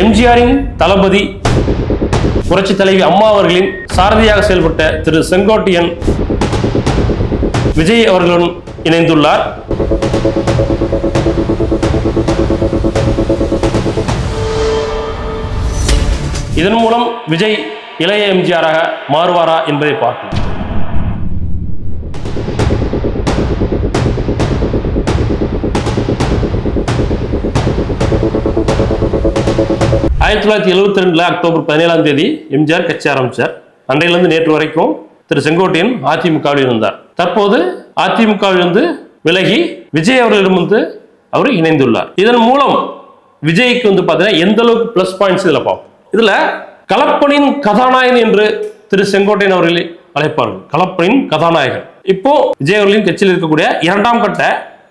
எம்ஜிஆரின் தளபதி புரட்சி தலைவி அம்மா அவர்களின் சாரதியாக செயல்பட்ட திரு செங்கோட்டையன் விஜய் அவர்களுடன் இணைந்துள்ளார். இதன் மூலம் விஜய் இளைய எம்ஜிஆராக மாறுவாரா என்பதை பார்க்கலாம். ஆயிரத்தி தொள்ளாயிரத்தி எழுபத்தி ரெண்டுல அக்டோபர் பதினேழாம் தேதி எம்ஜிஆர் கட்சி ஆரம்பிச்சார். அன்றையிலிருந்து நேற்று வரைக்கும் திரு செங்கோட்டையன் அதிமுகவில் இருந்தார். தற்போது அதிமுகவிலிருந்து விலகி விஜய் அவர்களிடம் வந்து அவர் இணைந்துள்ளார். இதன் மூலம் விஜய்க்கு வந்து பார்த்தீங்கன்னா எந்த அளவுக்கு ப்ளஸ் பாயிண்ட்ஸ் இதில் பார்ப்போம். இதில் கலப்பனின் கதாநாயகன் என்று திரு செங்கோட்டையன் அவர்களை அழைப்பார்கள். கலப்பனின் கதாநாயகன். இப்போ விஜய் அவர்களின் கட்சியில் இருக்கக்கூடிய இரண்டாம் கட்ட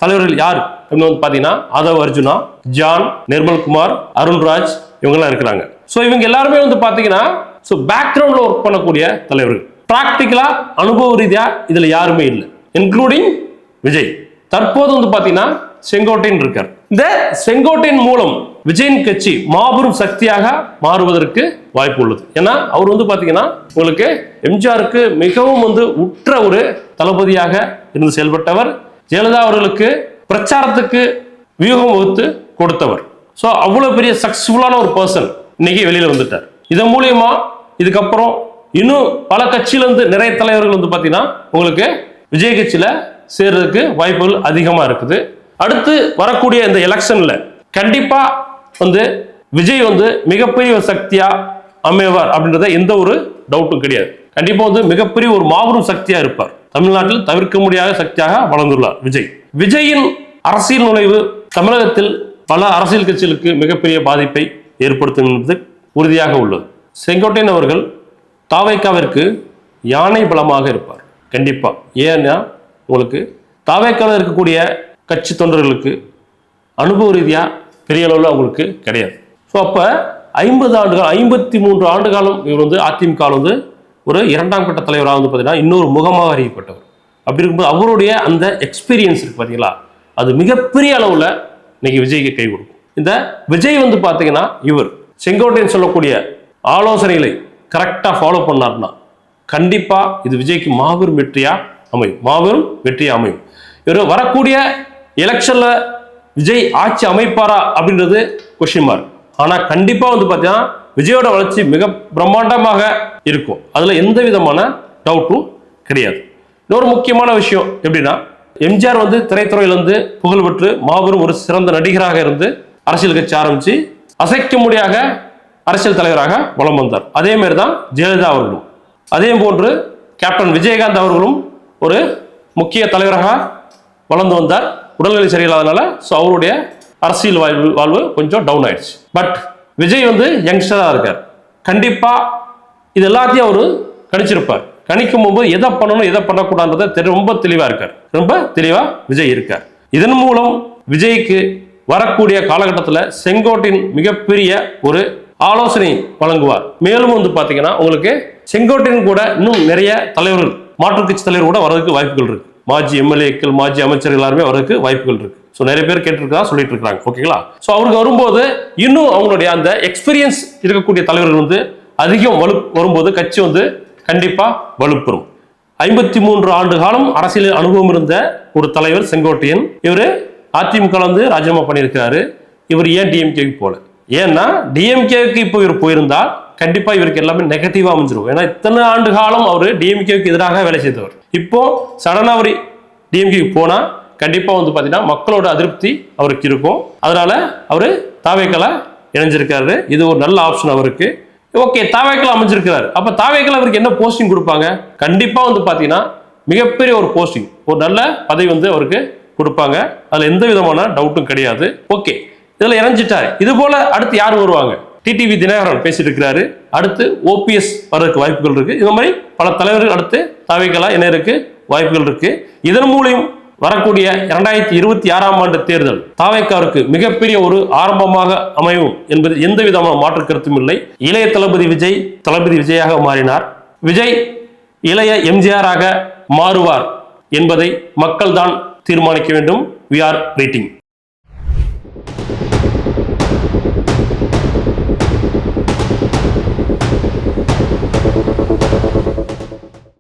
தலைவர்கள் யார்? இன்னும் வந்து பார்த்தீங்கன்னா ஆதவ் அர்ஜுனா ஜான் நிர்மல்குமார் அருண்ராஜ் இவங்கெல்லாம் இருக்கிறாங்க. ஸோ இவங்க எல்லாருமே வந்து பார்த்தீங்கன்னா ஸோ பேக்ரவுண்டில் ஒர்க் பண்ணக்கூடிய தலைவர்கள். ப்ராக்டிக்கலாக அனுபவ ரீதியாக இதில் யாருமே இல்லை. இன்க்ளூடிங் விஜய். தற்போது வந்து பார்த்தீங்கன்னா செங்கோட்டையன் இருக்கார். இந்த செங்கோட்டையன் மூலம் விஜயின் கட்சி மாபெரும் சக்தியாக மாறுவதற்கு வாய்ப்பு உள்ளது. ஏன்னா அவர் வந்து பார்த்தீங்கன்னா உங்களுக்கு எம்ஜிஆருக்கு மிகவும் வந்து உற்ற ஒரு தளபதியாக இருந்து செயல்பட்டவர். ஜெயலலிதா அவர்களுக்கு பிரச்சாரத்துக்கு வியூகம் வகுத்து கொடுத்தவர். ஸோ அவ்வளோ பெரிய சக்ஸஸ்ஃபுல்லான ஒரு பர்சன் இன்னைக்கு வெளியில் வந்துட்டார். இதன் மூலியமா இதுக்கப்புறம் இன்னும் பல கட்சியிலேருந்து நிறைய தலைவர்கள் வந்து பார்த்தீங்கன்னா உங்களுக்கு விஜய் கட்சியில் சேர்றதுக்கு வாய்ப்புகள் அதிகமாக இருக்குது. அடுத்து வரக்கூடிய இந்த எலெக்ஷனில் கண்டிப்பாக வந்து விஜய் வந்து மிகப்பெரிய ஒரு சக்தியாக அமைவார் அப்படின்றத எந்த ஒரு டவுட்டும் கிடையாது. கண்டிப்பாக வந்து மிகப்பெரிய ஒரு மாபெரும் சக்தியாக இருப்பார். தமிழ்நாட்டில் தவிர்க்க முடியாத சக்தியாக வளர்ந்துள்ளார் விஜய். விஜயின் அரசியல் நுழைவு தமிழகத்தில் பல அரசியல் கட்சிகளுக்கு மிகப்பெரிய பாதிப்பை ஏற்படுத்தும் என்பது உறுதியாக உள்ளது. செங்கோட்டையன் அவர்கள் தாவைக்காவிற்கு யானை பலமாக இருப்பார். கண்டிப்பாக ஏன்னா உங்களுக்கு தாவைக்காவில் இருக்கக்கூடிய கட்சி தொண்டர்களுக்கு அனுபவ ரீதியாக பெரிய அளவில் அவங்களுக்கு கிடையாது. ஸோ அப்போ ஐம்பது ஆண்டுகள் ஐம்பத்தி மூன்று ஆண்டு காலம் இவர் வந்து அதிமுக வந்து ஒரு இரண்டாம் கட்ட தலைவராக வந்து பார்த்தீங்கன்னா இன்னொரு முகமாக அறியப்பட்டவர். அப்படி இருக்கும்போது அவருடைய அந்த எக்ஸ்பீரியன்ஸ் இருக்கு பார்த்தீங்களா? அது மிகப்பெரிய அளவில் இன்னைக்கு விஜய்க்கு கை கொடுக்கும். இந்த விஜய் வந்து பார்த்தீங்கன்னா இவர். செங்கோட்டையன் சொல்லக்கூடிய ஆலோசனைகளை கரெக்டாக ஃபாலோ பண்ணார்னா கண்டிப்பாக இது விஜய்க்கு மாபெரும் வெற்றியாக அமையும். மாபெரும் வெற்றியாக அமையும். இவர் வரக்கூடிய எலெக்ஷனில் விஜய் ஆட்சி அமைப்பாரா அப்படின்றது கொஷின் மார்க் ஆனால் கண்டிப்பாக வந்து பார்த்தீங்கன்னா விஜயோட வளர்ச்சி மிக பிரம்மாண்டமாக இருக்கும். அதில் எந்த விதமான டவுட்டும் கிடையாது. இன்னொரு முக்கியமான விஷயம் எப்படின்னா எம்ஜிஆர் வந்து திரைத்துறையிலிருந்து புகழ் பெற்று மாபெரும் ஒரு சிறந்த நடிகராக இருந்து அரசியல் கட்சி ஆரம்பித்து அசைக்க முடியாத அரசியல் தலைவராக வலம் வந்தார். அதே மாதிரி தான் ஜெயலலிதா அவர்களும். அதே போன்று கேப்டன் விஜயகாந்த் அவர்களும் ஒரு முக்கிய தலைவராக வளர்ந்து வந்தார். உடல்நிலை சரியில்லாதனால ஸோ அவருடைய அரசியல் வாழ்வு வாழ்வு கொஞ்சம் டவுன் ஆயிடுச்சு. பட் விஜய் வந்து யங்ஸ்டராக இருக்கார். கண்டிப்பாக இது எல்லாத்தையும் அவர் கணிச்சிருப்பார். கணிக்கும் போது எதை பண்ணணும் எதை பண்ணக்கூடாதுன்றத ரொம்ப தெளிவாக இருக்கார். ரொம்ப தெளிவாக விஜய் இருக்கார். இதன் மூலம் விஜய்க்கு வரக்கூடிய காலகட்டத்தில் செங்கோட்டின் மிகப்பெரிய ஒரு ஆலோசனை வழங்குவார். மேலும் வந்து பார்த்தீங்கன்னா உங்களுக்கு செங்கோட்டின் கூட இன்னும் நிறைய தலைவர்கள் மாற்றுக் கட்சி தலைவர் கூட வரதுக்கு வாய்ப்புகள் இருக்கு. மாஜி எம்எல்ஏக்கள் மாஜி அமைச்சர் எல்லாருமே வரதுக்கு வாய்ப்புகள் இருக்கு. ஸோ நிறைய பேர் கேட்டிருக்கா சொல்லிட்டு இருக்காங்க ஓகேங்களா ஸோ அவருக்கு வரும்போது இன்னும் அவங்களுடைய அந்த எக்ஸ்பீரியன்ஸ் இருக்கக்கூடிய தலைவர்கள் வந்து அதிகம் வலு வரும்போது கட்சி வந்து கண்டிப்பாக வலுப்பெறும். ஐம்பத்தி மூன்று ஆண்டு காலம் அரசியல் அனுபவம் இருந்த ஒரு தலைவர் செங்கோட்டையன் இவர் அதிமுக வந்து ராஜினாமா பண்ணியிருக்கிறாரு. இவர் ஏன் டிஎம்கேக்கு போல? ஏன்னா டிஎம்கேக்கு இப்போ இவர் போயிருந்தால் கண்டிப்பாக இவருக்கு எல்லாமே நெகட்டிவாக அமைஞ்சிரும். ஏன்னா இத்தனை ஆண்டு காலம் அவர் டிஎம்கேவுக்கு எதிராக வேலை செய்தவர். இப்போ சடனாக அவர் டிஎம்கேக்கு போனால் கண்டிப்பாக வந்து பார்த்தீங்கன்னா மக்களோட அதிருப்தி அவருக்கு இருக்கும். அதனால் அவர் தாவேக்கல இணைஞ்சிருக்காரு. இது ஒரு நல்ல ஆப்ஷன் அவருக்கு. ஓகே தாவேக்கல அமைஞ்சிருக்கிறார். அப்போ தாவேக்கல அவருக்கு என்ன போஸ்டிங் கொடுப்பாங்க? கண்டிப்பாக வந்து பார்த்தீங்கன்னா மிகப்பெரிய ஒரு போஸ்டிங் ஒரு நல்ல பதவி வந்து அவருக்கு கொடுப்பாங்க. அதில் எந்த விதமான டவுட்டும் கிடையாது. ஓகே இதில் இணைஞ்சிட்டாரு. இது போல் அடுத்து யார் வருவாங்க? டிடிவி தினகரன் பேசிட்டு இருக்கிறாரு. அடுத்து ஓபிஎஸ் வர்றதுக்கு வாய்ப்புகள் இருக்கு. இந்த மாதிரி பல தலைவர்கள் அடுத்து தாவைகளா இணையருக்கு வாய்ப்புகள் இருக்கு. இதன் மூலியம் வரக்கூடிய இரண்டாயிரத்தி இருபத்தி ஆறாம் ஆண்டு தேர்தல் தாவேக்காருக்கு மிகப்பெரிய ஒரு ஆரம்பமாக அமையும் என்பது எந்த விதமான மாற்று கருத்தும் இல்லை. இளைய தளபதி விஜய் தளபதி விஜயாக மாறினார். விஜய் இளைய எம்ஜிஆராக மாறுவார் என்பதை மக்கள் தான் தீர்மானிக்க வேண்டும். We are waiting